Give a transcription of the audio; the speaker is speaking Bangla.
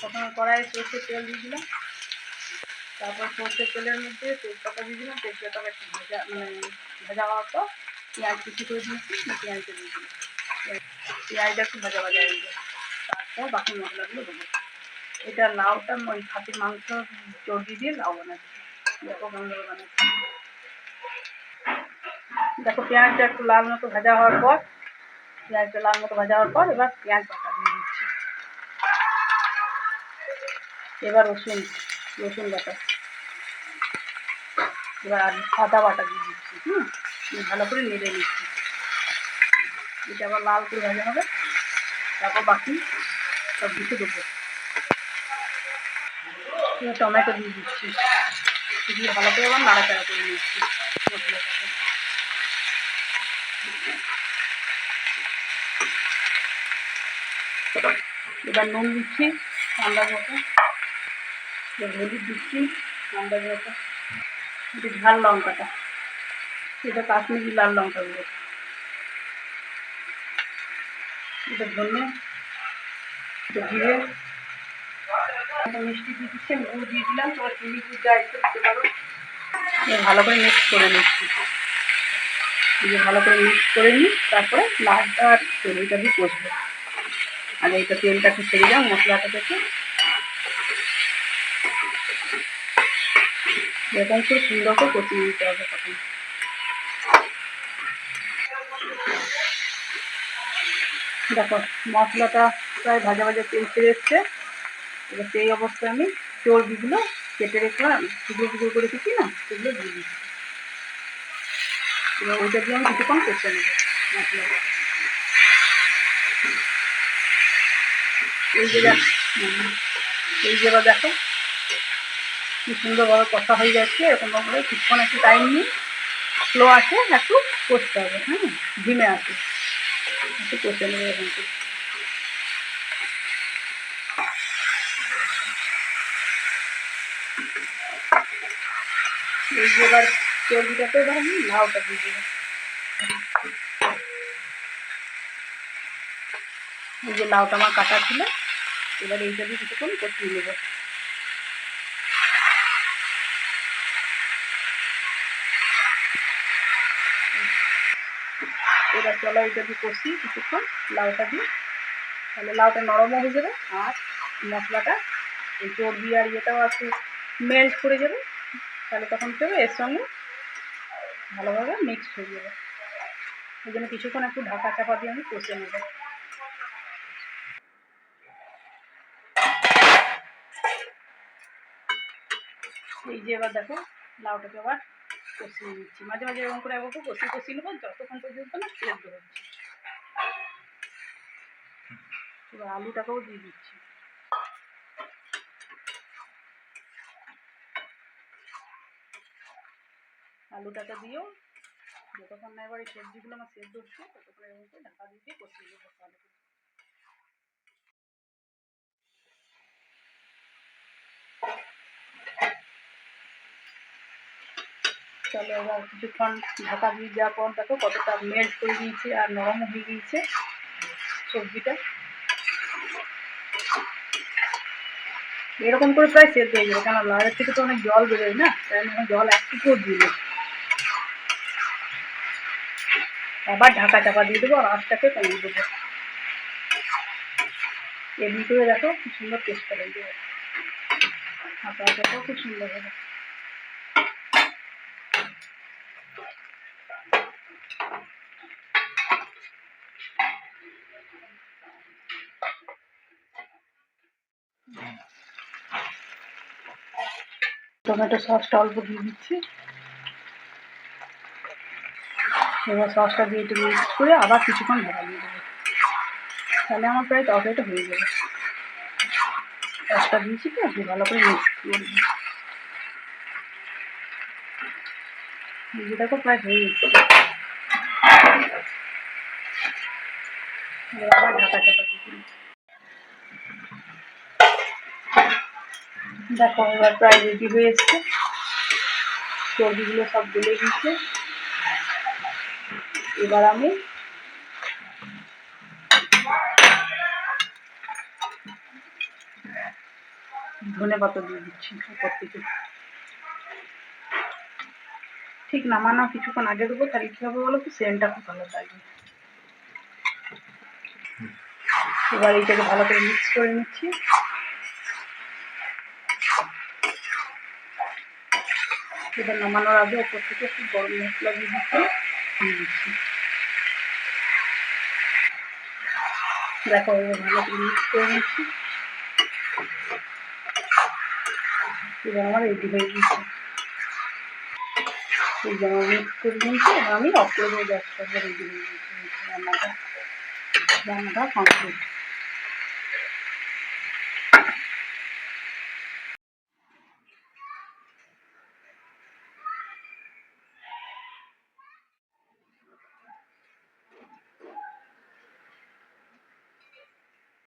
প্রথমে কড়াইয়ে সর্ষের তেল দিয়ে দিলাম। তারপর সর্ষের তেলের মধ্যে তেজপাতা দিয়ে দিলাম। তেজপাতাটা একটু ভাজা মানে ভাজা হওয়ার পর পেঁয়াজ কুচি করে দিয়েছি। পেঁয়াজটা দিয়ে দিলাম। পেঁয়াজটা একটু ভাজা ভাজা হয়ে যায় তারপর বাকি মশলাগুলো দেবো। এটা লাউটা, ওই খাসির মাংস চর্বি দিয়ে লাউ বানাচ্ছি দেখো করে বানাচ্ছি। দেখো পেঁয়াজটা একটু লাল মতো ভাজা হওয়ার পর, পেঁয়াজটা লাল মতো ভাজা হওয়ার পর এবার পেঁয়াজ বাটা। এবার রসুন রসুন বাটা। এবার আদা বাটা দিয়ে দিচ্ছি, হুম? ভালো করে নেড়ে নিচ্ছি। এটা আবার লাল করে ভাজা হবে। তারপর বাকি সব কিছু দেবো। টমেটো দিয়ে দিচ্ছি। দিয়ে ভালো করে আবার নাড়াচাড়া করে নিচ্ছি এবার নুন দিচ্ছি ঠান্ডা মতো। হলুদ দিচ্ছি আন্দাজ মতো এটা ঝাল লঙ্কাটা। এটা কাশ্মীরি লাল লঙ্কা গুলো এটা ধনে এটা জিরে। মিষ্টি দিয়ে দিচ্ছি, আমি গুড় দিয়ে দিলাম। তোমার চিনি গুড় যা ইচ্ছে দিতে পারো। ভালো করে মিক্স করে নিচ্ছি। দিয়ে ভালো করে মিক্স করে নিই, তারপরে লালটা আর তেলটা দিয়ে কষবো। আর এইটা তেলটা একটু ছেড়ে যাও মশলাটা থেকে এরকম করে সুন্দর করে কষিয়ে হবে তখন। দেখো, মশলাটা প্রায় ভাজা ভাজা তেল ছেড়ে এসছে। এবার সেই অবস্থায় আমি চর্বিগুলো কেটে রেখলাম টুকরো টুকরো করে রেখেছি না, সেগুলো দিয়ে দিচ্ছি। এবার ওইটা দিয়ে আমি কিছুক্ষণ কষে নেব মশলাটা। এই যে দেখ, এই যে দেখো কি সুন্দরভাবে কষা হয়ে যাচ্ছে এরকমভাবে কিছুক্ষণ একটু টাইম নিয়ে স্লো আছে একটু কষতে হবে হ্যাঁ? ধিমে আছে একটু কষে নেবে এরকম এবার আমি লাউটা দিয়ে দেবো। এই যে লাউটা আমার কাটা ছিল, এবার এইটা দিয়ে কিছুক্ষণ কষিয়ে নেব। এবার চলো এটা দিয়ে কষি কিছুক্ষণ, লাউটা দিয়ে। তাহলে লাউটা নরমও হয়ে যাবে আর মশলাটা, এই চর্বি আর ইয়েটাও আছে মেল্ট করে যাবে। তাহলে তখন কী হবে? এর সঙ্গে ভালোভাবে মিক্স হয়ে যাবে। ওই জন্য কিছুক্ষণ একটু ঢাকা চাপা দিয়ে আমি কষে নেব। এই যে এবার দেখো, লাউটাকে আবার কষিয়ে নিচ্ছি। মাঝে মাঝে এরকম করে একবার কষিয়ে কষিয়ে নেব, যতক্ষণ পর্যন্ত না সেদ্ধ হচ্ছে এবার আলুটাকেও দিয়ে দিচ্ছি। আলুটাকে দিয়েও যতক্ষণ না এবার এই সবজিগুলো আমার সেদ্ধ হচ্ছে, ততক্ষণ এরকম করে ঢাকা দিয়ে কষিয়ে নেব ভালো চলো এবার কিছুক্ষণ ঢাকা দিয়ে যাওয়ার পর দেখো কতটা মেল্ট করে দিয়েছে আর নরম হয়ে গিয়েছে সবজিটা। এরকম করে প্রায় সেদ্ধ হয়ে যাবে কেন লাউয়ের থেকে তো অনেক জল বেরোয় না, তাই আমি জল একটু করে দিল আবার ঢাকা চাপা দিয়ে দেবো আর আঁচটাকে কমিয়ে দেবো। এমনি করে দেখো খুব সুন্দর টেস্টটা হয়ে যাবে হাতা হাতাটাও খুব সুন্দর হবে টমেটো সসটা অল্প দিয়ে দিচ্ছি। এবার সসটা দিয়ে একটু মিক্স করে আবার কিছুক্ষণ ঢাকা দিয়ে দেবো তাহলে আমার প্রায় তরকারিটা হয়ে যাবে। সসটা দিয়েছি তো একটু ভালো করে মিক্স করে দিই দেখো প্রায় হয়ে গেছে। আবার ঢাকা চাপা দিয়ে দেখো, এবার প্রায় রেডি হয়ে চর্বিগুলো সব গলে গিয়েছে এবার আমি ধনে পাতা দিয়ে দিচ্ছি উপর থেকে। ঠিক নামানো কিছুক্ষণ আগে দেবো, তাহলে কী হবে বলো তো? সেন্টটা খুব ভালো থাকবে এবার এইটাকে ভালো করে মিক্স করে নিচ্ছি। এবার নামানোর আগে ওপর থেকে একটু গরম মশলা দিয়ে দিচ্ছি দেখো ভালো করে মিক্স করে নিচ্ছি। এবার আমার রেডি হয়ে গেছে। এই যে মিক্স করে নিয়েছি, এবার আমি করে দেবো গ্যাসটা রেডি হয়ে গেছে। রান্নাটা। রান্নাটা কমপ্লিট